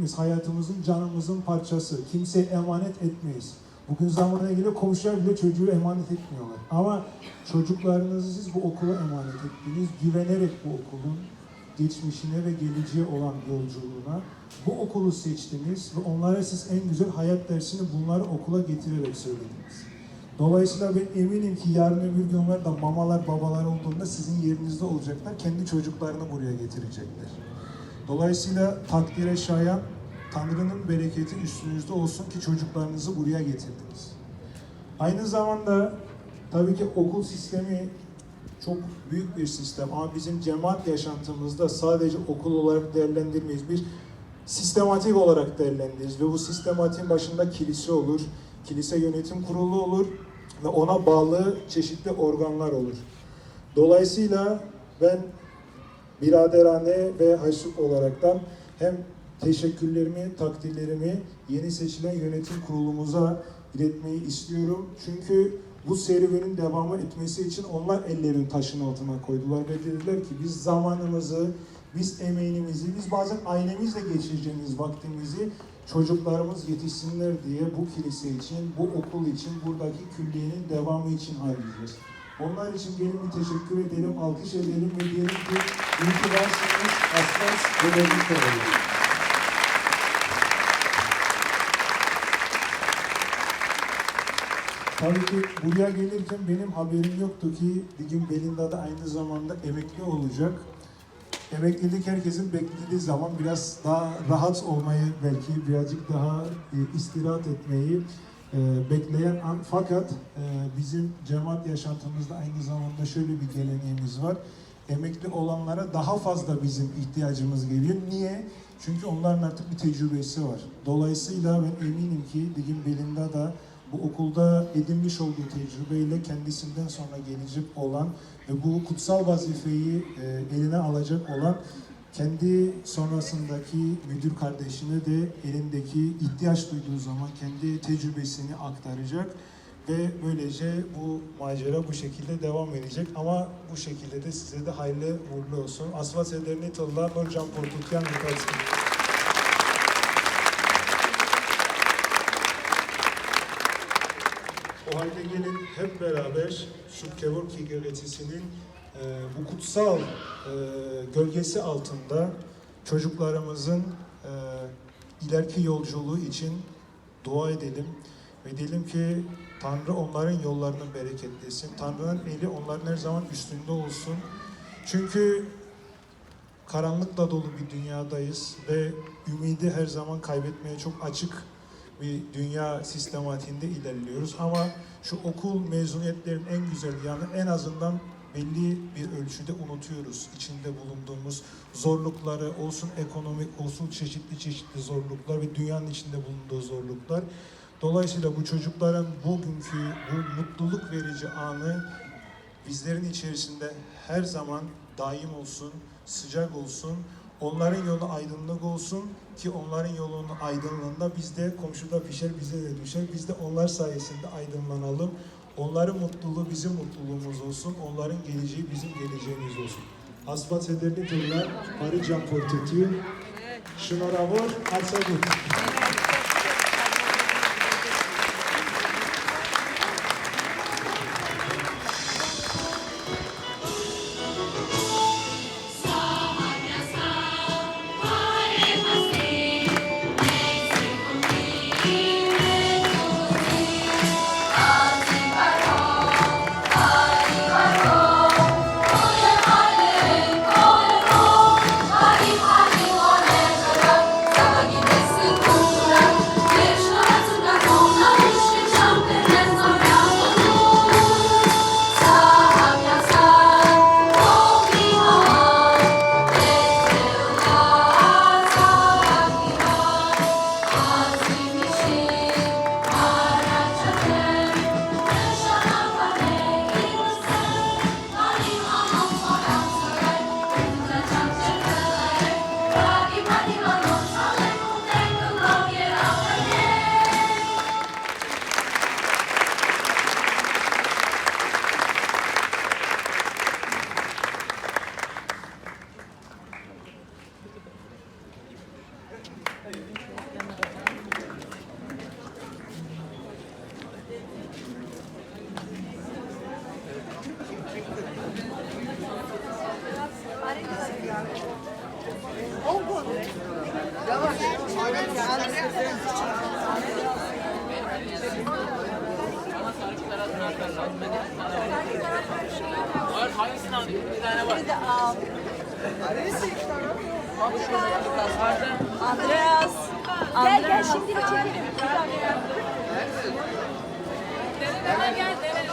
Biz hayatımızın, canımızın parçası. Kimseye emanet etmeyiz. Bugün zamana göre komşular bile çocuğu emanet etmiyorlar. Ama çocuklarınızı siz bu okula emanet ettiniz. Güvenerek bu okulun geçmişine ve geleceğe olan yolculuğuna bu okulu seçtiniz ve onlara siz en güzel hayat dersini bunları okula getirerek söylediniz. Dolayısıyla ben eminim ki yarın öbür gün onlar da mamalar, babalar olduğunda sizin yerinizde olacaklar. Kendi çocuklarını buraya getirecekler. Dolayısıyla takdire şayan Tanrı'nın bereketi üstünüzde olsun ki çocuklarınızı buraya getirdiniz. Aynı zamanda tabii ki okul sistemi çok büyük bir sistem ama bizim cemaat yaşantımızda sadece okul olarak değerlendirmeyiz. Bir sistematik olarak değerlendiririz ve bu sistematiğin başında kilise olur, kilise yönetim kurulu olur ve ona bağlı çeşitli organlar olur. Dolayısıyla ben biraderane ve haşuk olaraktan hem teşekkürlerimi, takdirlerimi yeni seçilen yönetim kurulumuza iletmeyi istiyorum. Çünkü bu serüvenin devamı etmesi için onlar ellerin taşın altına koydular ve dediler ki biz zamanımızı, biz emeğimizi, biz bazen ailemizle geçireceğimiz vaktimizi çocuklarımız yetişsinler diye bu kilise için, bu okul için, buradaki külliyenin devamı için harcayacağız. Onlar için gelin bir teşekkür edelim, alkış edelim ve diyelim ki iyi ki varsınız, ve devlet olalım. Tabii ki buraya gelirken benim haberim yoktu ki gün Belinda da aynı zamanda emekli olacak. Emeklilik herkesin beklediği zaman biraz daha rahat olmayı belki birazcık daha e, istirahat etmeyi e, bekleyen an. Fakat e, bizim cemaat yaşantımızda aynı zamanda şöyle bir geleneğimiz var. Emekli olanlara daha fazla bizim ihtiyacımız geliyor. Niye? Çünkü onların artık bir tecrübesi var. Dolayısıyla ben eminim ki gün Belinda da bu okulda edinmiş olduğu tecrübeyle kendisinden sonra gelecek olan ve bu kutsal vazifeyi e, eline alacak olan kendi sonrasındaki müdür kardeşine de elindeki ihtiyaç duyduğu zaman kendi tecrübesini aktaracak ve böylece bu macera bu şekilde devam edecek ama bu şekilde de size de hayırlı uğurlu olsun. Asfalt sederni tıllar Nurcan Portukyan Lukaski. O halde gelin hep beraber şu Kevorki Gölgesi'nin e, bu kutsal e, gölgesi altında çocuklarımızın e, ileriki yolculuğu için dua edelim ve diyelim ki Tanrı onların yollarını bereketlesin. Tanrı'nın eli onların her zaman üstünde olsun. Çünkü karanlıkla dolu bir dünyadayız ve ümidi her zaman kaybetmeye çok açık bir dünya sistematiğinde ilerliyoruz. Ama şu okul mezuniyetlerin en güzel yanı en azından belli bir ölçüde unutuyoruz içinde bulunduğumuz zorlukları olsun ekonomik olsun çeşitli çeşitli zorluklar ve dünyanın içinde bulunduğu zorluklar. Dolayısıyla bu çocukların bugünkü bu mutluluk verici anı bizlerin içerisinde her zaman daim olsun, sıcak olsun. Onların yolu aydınlık olsun ki onların yolunun aydınlığında biz de komşuda pişer bize de düşer. Biz de onlar sayesinde aydınlanalım. Onların mutluluğu bizim mutluluğumuz olsun. Onların geleceği bizim geleceğimiz olsun. Asfalt sederli turlar, Paris Can Fortitude, Şınaravor, Alsagut. Var hangisini aldın? Bir tane var. Bir de al. Neresi iki tane? Bak şurada tasarda. Andreas. Gel gel şimdi bir çekelim. Nerede? Hemen gel. Nerede?